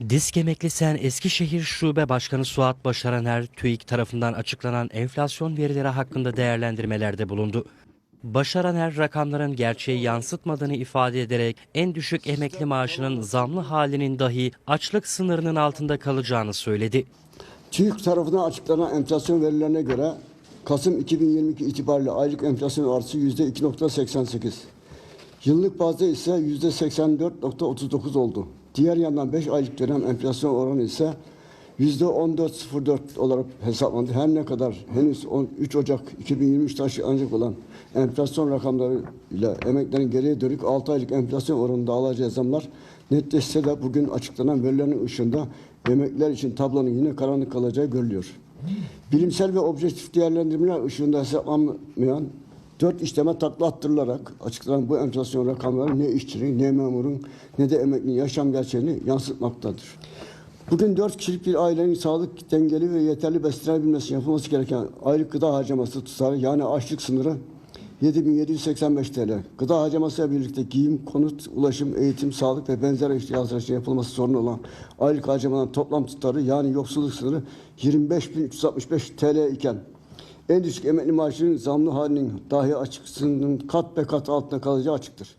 Disk Emeklisen Eskişehir Şube Başkanı Suat Başaraner, TÜİK tarafından açıklanan enflasyon verileri hakkında değerlendirmelerde bulundu. Başaraner rakamların gerçeği yansıtmadığını ifade ederek en düşük emekli maaşının zamlı halinin dahi açlık sınırının altında kalacağını söyledi. TÜİK tarafından açıklanan enflasyon verilerine göre Kasım 2022 itibariyle aylık enflasyon artışı %2.88. Yıllık bazda ise %84.39 oldu. Diğer yandan 5 aylık dönem enflasyon oranı ise %14.04 olarak hesaplandı. Her ne kadar henüz 3 Ocak 2023 ancak olan enflasyon rakamları ile emeklerin geriye dönük 6 aylık enflasyon oranında alacağı zamlar netleşse de bugün açıklanan verilerin ışığında emekliler için tablonun yine karanlık kalacağı görülüyor. Bilimsel ve objektif değerlendirmeler ışığında hesaplanmayan dört işleme takla attırılarak açıklanan bu enflasyon rakamları ne işçinin, ne memurun, ne de emeklinin yaşam gerçeğini yansıtmaktadır. Bugün dört kişilik bir ailenin sağlık dengeli ve yeterli beslenebilmesi yapılması gereken aylık gıda harcaması tutarı yani açlık sınırı 7785 TL. Gıda harcamasıyla birlikte giyim, konut, ulaşım, eğitim, sağlık ve benzer ihtiyaçlar için yapılması sorunu olan aylık harcamaların toplam tutarı yani yoksulluk sınırı 25.365 TL iken en düşük emekli maaşının zamlı halinin dahi açık sınırının kat be kat altında kalacağı açıktır.